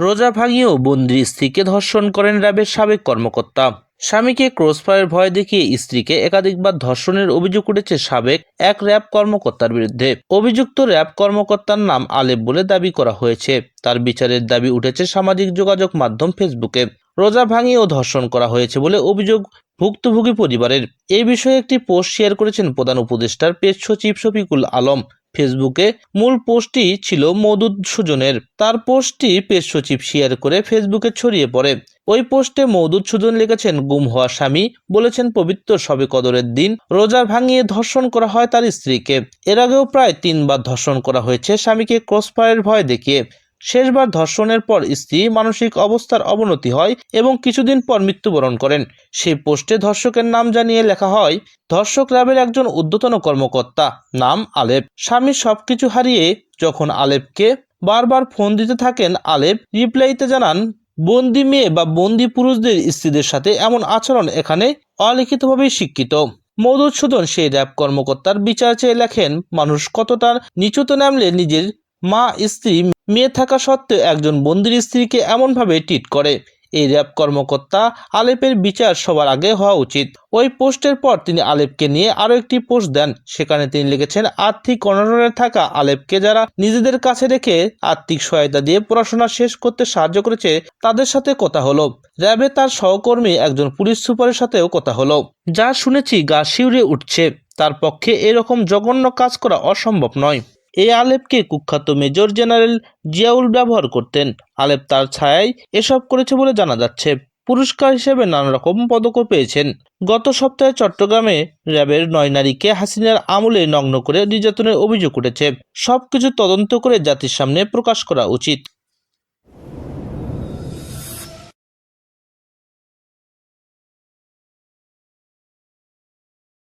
রোজা ভাঙিয়েও বন্দির স্ত্রীকে ধর্ষণ করেন র্যাবের সাবেক কর্মকর্তা। স্বামীকে ক্রসফায়ার ভয় দেখিয়ে স্ত্রীকে একাধিকবার ধর্ষণের অভিযোগ উঠেছে সাবেক এক র্যাব কর্মকর্তার বিরুদ্ধে। অভিযুক্ত র্যাব কর্মকর্তার নাম আলেপ বলে দাবি করা হয়েছে। তার বিচারের দাবি উঠেছে সামাজিক যোগাযোগ মাধ্যম ফেসবুকে। রোজা ভাঙিয়েও ধর্ষণ করা হয়েছে বলে অভিযোগ ভুক্তভোগী পরিবারের। এই বিষয়ে একটি পোস্ট শেয়ার করেছেন প্রধান উপদেষ্টার পেজ সচিব শফিকুল আলম। ফেসবুকে মূল পোস্টটি ছিল মৌদুদ সুজনের। তার পোস্টটি পেজ সচিব শেয়ার করে ফেসবুকে ছড়িয়ে পড়ে। ওই পোস্টে মৌদুদ সুজন লিখেছেন, গুম হওয়া স্বামী। বলেছেন, পবিত্র সবে কদরের দিন রোজা ভাঙিয়ে ধর্ষণ করা হয় তার স্ত্রীকে। এর আগেও প্রায় তিনবার ধর্ষণ করা হয়েছে স্বামীকে ক্রসফায়ারের ভয় দেখিয়ে। শেষবার ধর্ষণের পর স্ত্রী মানসিক অবস্থার অবনতি হয় এবং কিছুদিন পর মৃত্যুবরণ করেন। সেই পোস্টে ধর্ষকের নাম জানিয়ে লেখা হয়, ধর্ষক র্যাবের একজন ঊর্ধ্বতন কর্মকর্তা, নাম আলেপ। স্বামী সবকিছু হারিয়ে যখন আলেপকে বারবার ফোন দিতে থাকেন, আলেপ রিপ্লাইতে জানান, বন্দি মেয়ে বা বন্দি পুরুষদের স্ত্রীদের সাথে এমন আচরণ এখানে অলিখিতভাবেই স্বীকৃত মধুসূদন সেই র্যাব কর্মকর্তার বিচার চেয়ে লেখেন, মানুষ কতটা নিচুতে নামলে নিজের মা স্ত্রী মেয়ে থাকা সত্ত্বেও একজন বন্দির স্ত্রীকে এমনভাবে ট্রিট করে। এই র্যাব কর্মকর্তা আলেপের বিচার সবার আগে হওয়া উচিত। ওই পোস্টের পর তিনি আলেপকে নিয়ে আরও একটি পোস্ট দেন। সেখানে তিনি লিখেছেন, আর্থিক অনটনে থাকা আলেপকে যারা নিজেদের কাছে রেখে আর্থিক সহায়তা দিয়ে পড়াশোনা শেষ করতে সাহায্য করেছে, তাদের সাথে কথা হলো। র্যাবে তার সহকর্মী একজন পুলিশ সুপারের সাথেও কথা হলো। যা শুনেছি গা শিউরে উঠছে। তার পক্ষে এরকম জঘন্য কাজ করা অসম্ভব নয়। এই আলেপকে কুখ্যাত মেজর জেনারেল জিয়াউল ব্যবহার করতেন। আলেপ তার ছায়ায় এসব করেছে বলে জানা যাচ্ছে। পুরস্কার হিসেবে নানা রকম পদকও পেয়েছেন। গত সপ্তাহে চট্টগ্রামে র্যাবের নয় নারীকে হাসিনার আমলে নগ্ন করে নির্যাতনের অভিযোগ উঠেছে। সবকিছু তদন্ত করে জাতির সামনে প্রকাশ করা উচিত।